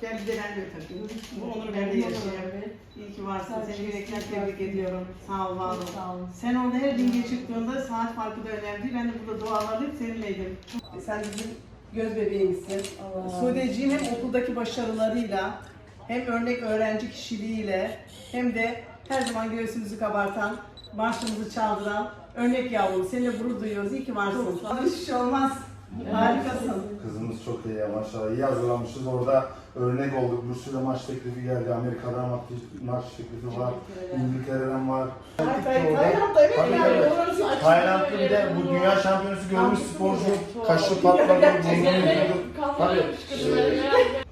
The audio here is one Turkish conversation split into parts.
Gel bir de ben de takayım. Bu onuru ben de yaşayayım. İyi ki varsın. Seni yürekten tebrik ediyorum. Sağ ol, var ol. Sağ olun. Sen orada her ringe çıktığında saat farkı da önemli değil. Ben de burada dualarla hep seninleydim. Sen bizim göz bebeğimizsin. Sudeciğim hem okuldaki başarılarıyla hem örnek öğrenci kişiliğiyle hem de her zaman göğsümüzü kabartan, başımızı çaldıran örnek yavrum. Seninle gurur duyuyoruz. İyi ki varsın. Hiçbir şey olmaz. Harikasın. Kızımız çok iyi maşallah. İyi hazırlanmışız. Orada örnek olduk. Bir sürü maç teklifi geldi. Amerika'dan maç, maç teklifi var. İngiltere'den var. Tayland'da evet yani. Tayland'da bir de bu dünya şampiyonası görmüş sporcu. Kaşı patladı, burnunu. Tabii.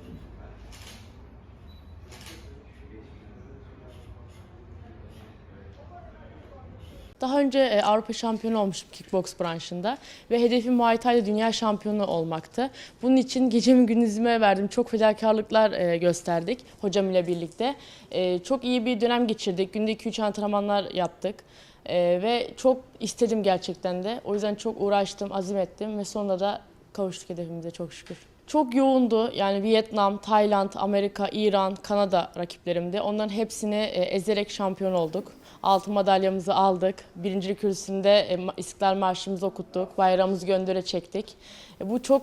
Daha önce e, Avrupa şampiyonu olmuştum kickbox branşında ve hedefim Muay Thai'de dünya şampiyonu olmaktı. Bunun için gecemi gündüzüme verdim. Çok fedakarlıklar e, gösterdik hocam ile birlikte. E, Çok iyi bir dönem geçirdik. Günde 2-3 antrenmanlar yaptık. E, Ve çok istedim gerçekten de. O yüzden çok uğraştım, azim ettim ve sonunda da kavuştuk hedefimize çok şükür. Çok yoğundu. Yani Vietnam, Tayland, Amerika, İran, Kanada rakiplerimdi. Onların hepsini e, ezerek şampiyon olduk. Altın madalyamızı aldık. Birincilik kürsüsünde e, İstiklal Marşımızı okuttuk. Bayrağımızı göndere çektik. E, Bu çok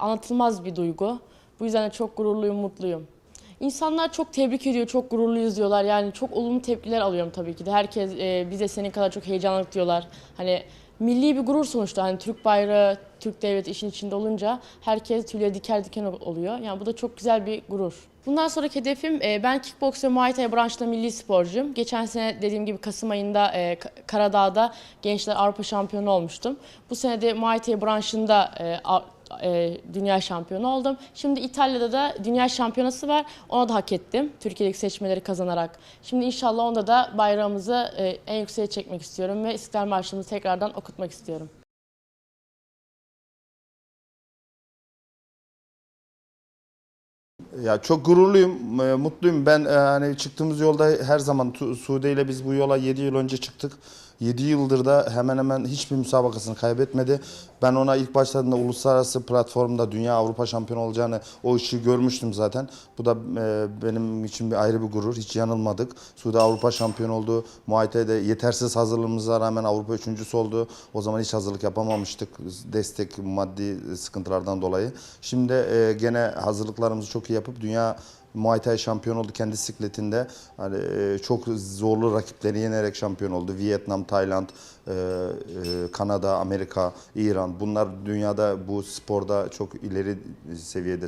anlatılmaz bir duygu. Bu yüzden de çok gururluyum, mutluyum. İnsanlar çok tebrik ediyor, çok gururluyuz diyorlar. Yani çok olumlu tepkiler alıyorum tabii ki de. Herkes bize senin kadar çok heyecanlandık diyorlar. Hani milli bir gurur sonuçta. Hani Türk bayrağı, Türk devleti işin içinde olunca herkes tüyleri diker diken oluyor. Yani bu da çok güzel bir gurur. Bundan sonraki hedefim e, ben kickboks ve muay thai branşında milli sporcuyum. Geçen sene dediğim gibi Kasım ayında e, Ka- Karadağ'da Gençler Avrupa Şampiyonu olmuştum. Bu sene de muay thai branşında e, dünya şampiyonu oldum. Şimdi İtalya'da da dünya şampiyonası var. Ona da hak ettim. Türkiye'deki seçmeleri kazanarak. Şimdi inşallah onda da bayrağımızı en yükseğe çekmek istiyorum ve İstiklal Marşımızı tekrardan okutmak istiyorum. Ya çok gururluyum, e, mutluyum. Ben e, hani çıktığımız yolda her zaman Tu- ile biz bu yola 7 yıl önce çıktık. 7 yıldır da hemen hemen hiçbir müsabakasını kaybetmedi. Ben ona ilk başladığında uluslararası platformda dünya Avrupa şampiyonu olacağını o işi görmüştüm zaten. Bu da e, benim için bir ayrı bir gurur. Hiç yanılmadık. Sude Avrupa şampiyonu oldu. Muay Thai'de yetersiz hazırlığımıza rağmen Avrupa üçüncüsü oldu. O zaman hiç hazırlık yapamamıştık. Destek, maddi sıkıntılardan dolayı. Şimdi e, gene hazırlıklarımızı çok iyi yapıp dünya Muay Thai şampiyon oldu kendi sikletinde. Hani e, çok zorlu rakipleri yenerek şampiyon oldu. Vietnam, Tayland, e, e, Kanada, Amerika, İran. Bunlar dünyada bu sporda çok ileri seviyede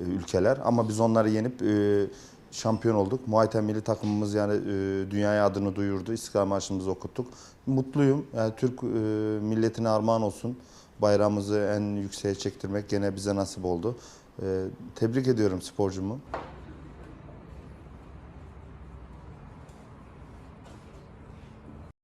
ülkeler. Ama biz onları yenip şampiyon olduk. Muay Thai milli takımımız yani dünyaya adını duyurdu. İstiklal Marşımızı okuttuk. Mutluyum. Yani Türk milletine armağan olsun. Bayrağımızı en yükseğe çektirmek gene bize nasip oldu. E, tebrik ediyorum sporcumu.